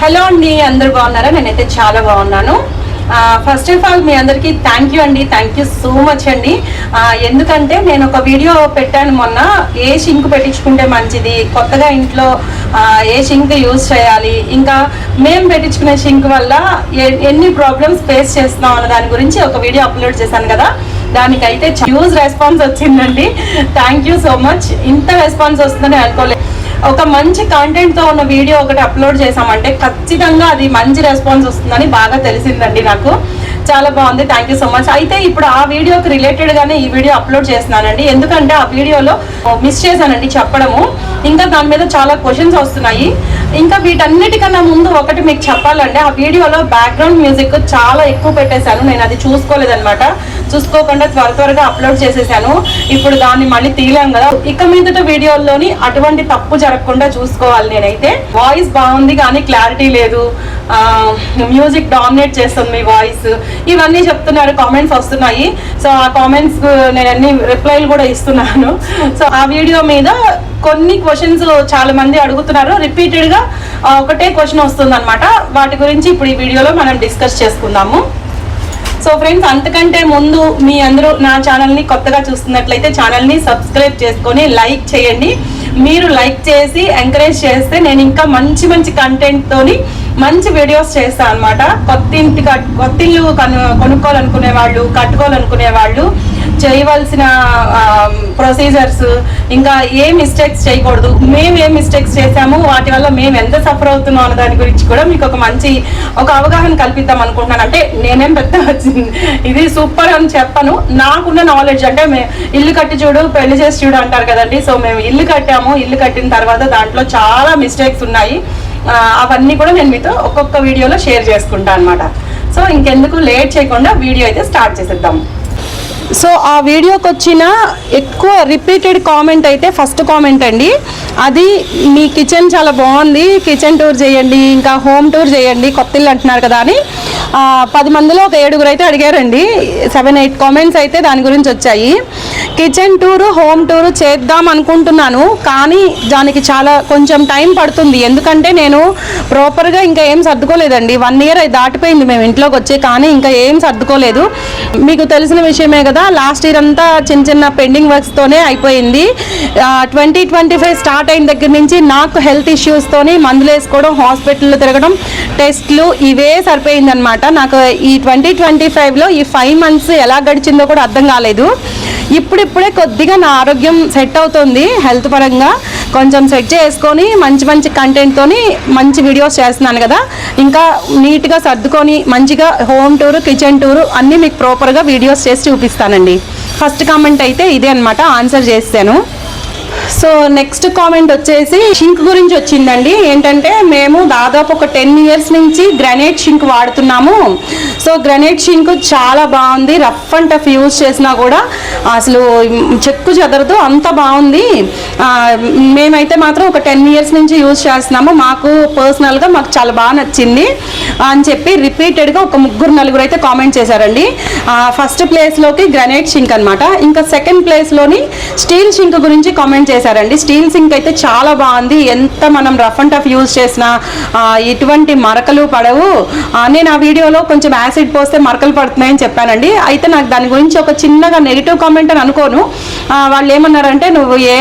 Hello అండి అందరు బాగున్నారా? నేనైతే చాలా బాగున్నాను. ఫస్ట్ ఆఫ్ ఆల్ మీ అందరికీ థ్యాంక్ యూ అండి. థ్యాంక్ యూ సో మచ్ అండి. ఎందుకంటే నేను ఒక వీడియో పెట్టాను మొన్న. ఏ షింక్ పెట్టించుకుంటే మంచిది? కొత్తగా ఇంట్లో ఏ షింక్ యూజ్ చేయాలి? ఇంకా మేము పెట్టించుకునే షింక్ వల్ల ఎన్ని ప్రాబ్లమ్స్ ఫేస్ చేస్తున్నాం అన్న దాని గురించి ఒక వీడియో అప్లోడ్ చేశాను కదా. దానికైతే హ్యూజ్ రెస్పాన్స్ వచ్చిందండి. థ్యాంక్ యూ సో మచ్ ఇంత రెస్పాన్స్ వస్తుందని అనుకోలేదు ఒక మంచి కంటెంట్తో ఉన్న వీడియో ఒకటి అప్లోడ్ చేసామంటే ఖచ్చితంగా అది మంచి రెస్పాన్స్ వస్తుందని బాగా తెలిసిందండి నాకు. చాలా బాగుంది. థ్యాంక్ యూ సో మచ్ అయితే ఇప్పుడు ఆ వీడియోకి రిలేటెడ్ గానే ఈ వీడియో అప్లోడ్ చేస్తున్నానండి. ఎందుకంటే ఆ వీడియోలో మిస్ చేశానండి చెప్పడము. ఇంకా దాని మీద చాలా క్వశ్చన్స్ వస్తున్నాయి. ఇంకా వీటన్నిటికన్నా ముందు ఒకటి మీకు చెప్పాలంటే ఆ వీడియోలో బ్యాక్గ్రౌండ్ మ్యూజిక్ చాలా ఎక్కువ పెట్టేశాను. నేను అది చూసుకోలేదన్నమాట. చూసుకోకుండా త్వర త్వరగా అప్లోడ్ చేసేసాను. ఇప్పుడు దాన్ని మళ్ళీ తీయలేం కదా. ఇక మీదట వీడియోల్లోని అటువంటి తప్పు జరగకుండా చూసుకోవాలి నేనైతే. వాయిస్ బాగుంది కానీ క్లారిటీ లేదు. మ్యూజిక్ డామినేట్ చేస్తుంది మీ వాయిస్ ఇవన్నీ చెప్తున్నారు కామెంట్స్ వస్తున్నాయి. సో ఆ కామెంట్స్ నేను అన్ని రిప్లైలు కూడా ఇస్తున్నాను. సో ఆ వీడియో మీద కొన్ని క్వశ్చన్స్ చాలా మంది అడుగుతున్నారు. రిపీటెడ్గా ఒకటే క్వశ్చన్ వస్తుంది వాటి గురించి ఇప్పుడు ఈ వీడియోలో మనం డిస్కస్ చేసుకుందాము. సో ఫ్రెండ్స్ అంతకంటే ముందు మీ అందరూ నా ఛానల్ని కొత్తగా చూస్తున్నట్లయితే ఛానల్ని సబ్స్క్రైబ్ చేసుకొని లైక్ చేయండి. మీరు లైక్ చేసి ఎంకరేజ్ చేస్తే నేను ఇంకా మంచి మంచి కంటెంట్తోని మంచి వీడియోస్ చేస్తాను అనమాట కొత్త ఇంటి కట్ కొత్త ఇల్లు కొనుక్కోవాలనుకునే వాళ్ళు కట్టుకోవాలనుకునే వాళ్ళు చేయవలసిన ప్రొసీజర్స్ ఇంకా ఏ మిస్టేక్స్ చేయకూడదు. మేము ఏ మిస్టేక్స్ చేసాము వాటి వల్ల మేము ఎంత సఫర్ అవుతున్నాం అన్న దాని గురించి కూడా మీకు ఒక మంచి ఒక అవగాహన కల్పిద్దాం అనుకుంటున్నాను. అంటే నేనేం పెద్ద ఇది సూపర్ అని చెప్పను. నాకున్న నాలెడ్జ్ అంటే ఇల్లు కట్టి చూడు పెళ్ళి చేసి చూడు అంటారు కదండి. సో మేము ఇల్లు కట్టాము. ఇల్లు కట్టిన తర్వాత దాంట్లో చాలా మిస్టేక్స్ ఉన్నాయి. అవన్నీ కూడా నేను మీతో ఒక్కొక్క వీడియోలో షేర్ చేసుకుంటాను అనమాట సో ఇంకెందుకు లేట్ చేయకుండా వీడియో అయితే స్టార్ట్ చేసేద్దాము సో ఆ వీడియోకి వచ్చిన ఎక్కువ రిపీటెడ్ కామెంట్ అయితే ఫస్ట్ కామెంట్ అండి. అది మీ కిచెన్ చాలా బాగుంది. కిచెన్ టూర్ చేయండి ఇంకా హోమ్ టూర్ చేయండి కొత్త ఇల్లు అంటున్నారు కదా అని. పది మందిలో ఒక ఏడుగురు అయితే అడిగారండి. సెవెన్ ఎయిట్ కామెంట్స్ అయితే దాని గురించి వచ్చాయి. కిచెన్ టూరు హోమ్ టూరు చేద్దాం అనుకుంటున్నాను కానీ దానికి చాలా కొంచెం టైం పడుతుంది. ఎందుకంటే నేను ప్రాపర్గా ఇంకా ఏం సర్దుకోలేదండి. వన్ ఇయర్ దాటిపోయింది మేము ఇంట్లోకి వచ్చి కానీ ఇంకా ఏం సర్దుకోలేదు. మీకు తెలిసిన విషయమే కదా లాస్ట్ ఇయర్ అంతా చిన్న చిన్న పెండింగ్ వర్క్స్తోనే అయిపోయింది. ట్వంటీ ట్వంటీ ఫైవ్ స్టార్ట్ అయిన దగ్గర నుంచి నాకు హెల్త్ ఇష్యూస్తోని మందులు వేసుకోవడం హాస్పిటల్లో తిరగడం టెస్ట్లు ఇవే సరిపోయిందనమాట నాకు ఈ ట్వంటీ ట్వంటీ ఫైవ్లో ఈ ఫైవ్ మంత్స్ ఎలా గడిచిందో కూడా అర్థం కాలేదు. ఇప్పుడిప్పుడే కొద్దిగా నా ఆరోగ్యం సెట్ అవుతుంది హెల్త్ పరంగా. కొంచెం సెట్ చేసుకొని మంచి మంచి కంటెంట్తోని మంచి వీడియోస్ చేస్తున్నాను కదా. ఇంకా నీట్గా సర్దుకొని మంచిగా హోమ్ టూరు కిచెన్ టూరు అన్నీ మీకు ప్రాపర్గా వీడియోస్ చేసి చూపిస్తాను. చూపిస్తానండి ఫస్ట్ కామెంట్ అయితే ఇదే అనమాట ఆన్సర్ చేస్తాను. సో నెక్స్ట్ కామెంట్ వచ్చేసి షింక్ గురించి వచ్చిందండి. ఏంటంటే మేము దాదాపు ఒక టెన్ ఇయర్స్ నుంచి గ్రనేట్ షింక్ వాడుతున్నాము. సో గ్రనేట్ షింక్ చాలా బాగుంది. రఫ్ అండ్ టఫ్ యూజ్ చేసినా కూడా అసలు చెక్కు చెదరదు. అంత బాగుంది. మేమైతే మాత్రం ఒక టెన్ ఇయర్స్ నుంచి యూజ్ చేస్తున్నాము. మాకు పర్సనల్గా మాకు చాలా బాగా నచ్చింది. అని చెప్పి రిపీటెడ్గా ఒక ముగ్గురు నలుగురు అయితే కామెంట్ చేశారండి. ఫస్ట్ ప్లేస్లోకి గ్రనేట్ షింక్ అనమాట ఇంకా సెకండ్ ప్లేస్లోని స్టీల్ షింక్ గురించి కామెంట్ చేశారు. చేశారండి. స్టీల్ సింక్ అయితే చాలా బాగుంది. ఎంత మనం రఫ్ అండ్ టఫ్ యూజ్ చేసినా ఎటువంటి మరకలు పడవు. నేను ఆ వీడియోలో కొంచెం యాసిడ్ పోస్తే మరకలు పడుతున్నాయని చెప్పానండి. అయితే నాకు దాని గురించి ఒక చిన్నగా నెగిటివ్ కామెంట్ అని అనుకోను. వాళ్ళు ఏమన్నారంటే నువ్వు ఏ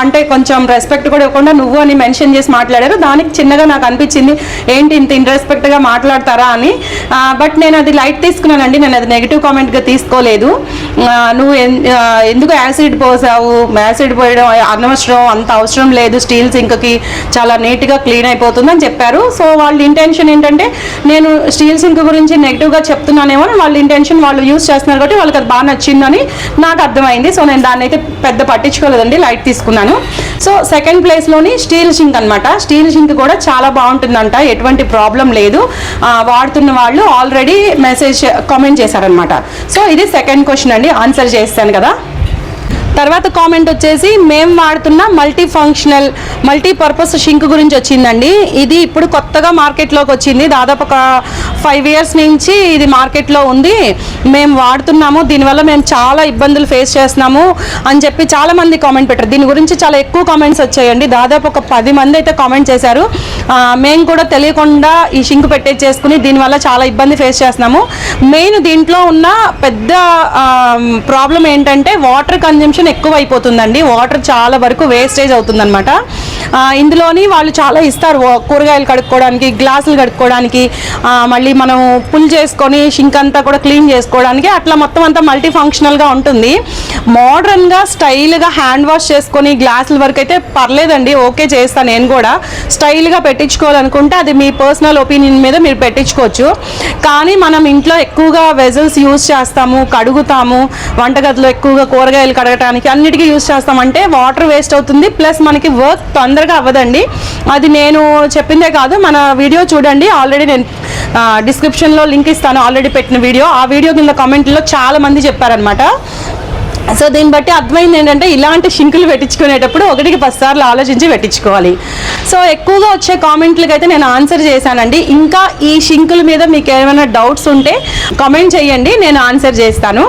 అంటే కొంచెం రెస్పెక్ట్ కూడా ఇవ్వకుండా నువ్వు అని మెన్షన్ చేసి మాట్లాడారు. దానికి చిన్నగా నాకు అనిపించింది ఏంటి ఇంత ఇన్రెస్పెక్ట్గా మాట్లాడతారా అని. బట్ నేను అది లైట్ తీసుకున్నానండి. నేను అది నెగిటివ్ కామెంట్గా తీసుకోలేదు. నువ్వు ఎందుకు యాసిడ్ పోసావు? యాసిడ్ పోయడం అనవసరం అంత అవసరం లేదు. స్టీల్ సింక్కి చాలా నీట్గా క్లీన్ అయిపోతుందని చెప్పారు. సో వాళ్ళ ఇంటెన్షన్ ఏంటంటే నేను స్టీల్ సింక్ గురించి నెగిటివ్గా చెప్తున్నానేమో అని వాళ్ళ ఇంటెన్షన్ వాళ్ళు యూస్ చేస్తున్నారు కాబట్టి వాళ్ళకి అది బాగా నచ్చిందని నాకు అర్థమైంది. సో నేను దాన్ని అయితే పెద్ద పట్టించుకోలేదండి. లైట్ తీసుకున్నాను. సో సెకండ్ ప్లేస్లోని స్టీల్ సింక్ అనమాట స్టీల్ సింక్ కూడా చాలా బాగుంటుందంట. ఎటువంటి ప్రాబ్లం లేదు. వాడుతున్న వాళ్ళు ఆల్రెడీ మెసేజ్ కామెంట్ చేశారనమాట సో ఇది సెకండ్ క్వశ్చన్ అండి. ఆన్సర్ చేస్తాను కదా. తర్వాత కామెంట్ వచ్చేసి మేము వాడుతున్న multi functional multi purpose sink గురించి వచ్చిందండి. ఇది ఇప్పుడు కొత్తగా మార్కెట్లోకి వచ్చింది. దాదాపు ఒక ఫైవ్ ఇయర్స్ నుంచి ఇది మార్కెట్లో ఉంది. మేము వాడుతున్నాము. దీనివల్ల మేము చాలా ఇబ్బందులు ఫేస్ చేస్తున్నాము. అని చెప్పి చాలా మంది కామెంట్ పెట్టారు. దీని గురించి చాలా ఎక్కువ కామెంట్స్ వచ్చాయండి. దాదాపు ఒక పది మంది అయితే కామెంట్ చేశారు. మేము కూడా తెలియకుండా ఈ షింక్ పెట్టేసేసుకుని దీనివల్ల చాలా ఇబ్బంది ఫేస్ చేస్తున్నాము. మెయిన్ దీంట్లో ఉన్న పెద్ద ప్రాబ్లం ఏంటంటే వాటర్ కన్జంప్షన్ ఎక్కువ అయిపోతుందండి వాటర్ చాలా వరకు వేస్టేజ్ అవుతుందన్నమాట. ఇందులోని వాళ్ళు చాలా ఇస్తారు కూరగాయలు కడుక్కోవడానికి గ్లాసులు కడుక్కోవడానికి మళ్ళీ మనం పుల్ చేసుకొని షింక్ అంతా కూడా క్లీన్ చేసుకోవడానికి అట్లా మొత్తం అంతా మల్టీ ఫంక్షనల్గా ఉంటుంది. మోడర్న్గా స్టైల్గా హ్యాండ్ వాష్ చేసుకొని గ్లాసుల వరకు అయితే పర్లేదండి ఓకే చేస్తాను నేను కూడా. స్టైల్గా పెట్టించుకోవాలనుకుంటే అది మీ పర్సనల్ ఒపీనియన్ మీద మీరు పెట్టించుకోవచ్చు. కానీ మనం ఇంట్లో ఎక్కువగా వెజల్స్ యూస్ చేస్తాము కడుగుతాము వంటగదిలో ఎక్కువగా కూరగాయలు కడగటానికి అన్నిటికీ యూస్ చేస్తామంటే వాటర్ వేస్ట్ అవుతుంది. ప్లస్ మనకి వర్క్ తొందరగా అవ్వదండి. అది నేను చెప్పిందే కాదు. మన వీడియో చూడండి. ఆల్రెడీ నేను డిస్క్రిప్షన్లో లింక్ ఇస్తాను. ఆల్రెడీ పెట్టిన వీడియో. ఆ వీడియో కింద కామెంట్లో చాలామంది చెప్పారనమాట సో దీన్ని బట్టి అర్థమైంది ఏంటంటే ఇలాంటి షింకులు పెట్టించుకునేటప్పుడు ఒకటికి పది సార్లు ఆలోచించి పెట్టించుకోవాలి. సో ఎక్కువగా వచ్చే కామెంట్లకి అయితే నేను ఆన్సర్ చేశానండి. ఇంకా ఈ షింకుల మీద మీకు ఏమైనా డౌట్స్ ఉంటే కామెంట్ చేయండి నేను ఆన్సర్ చేస్తాను.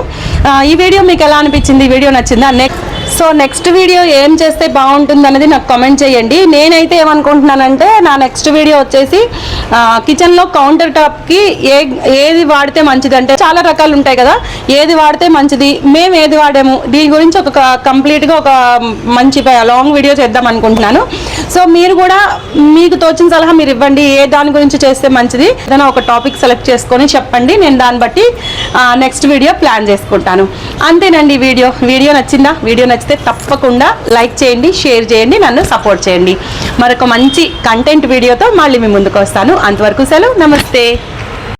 ఈ వీడియో మీకు ఎలా అనిపించింది? ఈ వీడియో నచ్చిందా? నెక్స్ట్ సో నెక్స్ట్ వీడియో ఏం చేస్తే బాగుంటుంది అనేది నాకు కామెంట్ చేయండి. నేనైతే ఏమనుకుంటున్నానంటే నా నెక్స్ట్ వీడియో వచ్చేసి కిచెన్లో కౌంటర్ టాప్కి ఏ ఏది వాడితే మంచిది అంటే చాలా రకాలు ఉంటాయి కదా ఏది వాడితే మంచిది మేము ఏది వాడాము దీని గురించి ఒక కంప్లీట్గా ఒక మంచి లాంగ్ వీడియో చేద్దాం అనుకుంటున్నాను. సో మీరు కూడా మీకు తోచిన సలహా మీరు ఇవ్వండి ఏ దాని గురించి చేస్తే మంచిది ఏదైనా ఒక టాపిక్ సెలెక్ట్ చేసుకొని చెప్పండి నేను దాన్ని బట్టి నెక్స్ట్ వీడియో ప్లాన్ చేసుకుంటాను. అంతేనండి వీడియో. వీడియో నచ్చిందా? వీడియో నచ్చితే తప్పకుండా లైక్ చేయండి షేర్ చేయండి నన్ను సపోర్ట్ చేయండి. మరొక మంచి కంటెంట్ వీడియోతో మళ్ళీ మీ ముందుకు వస్తాను. అంతవరకు సెలవు. నమస్తే.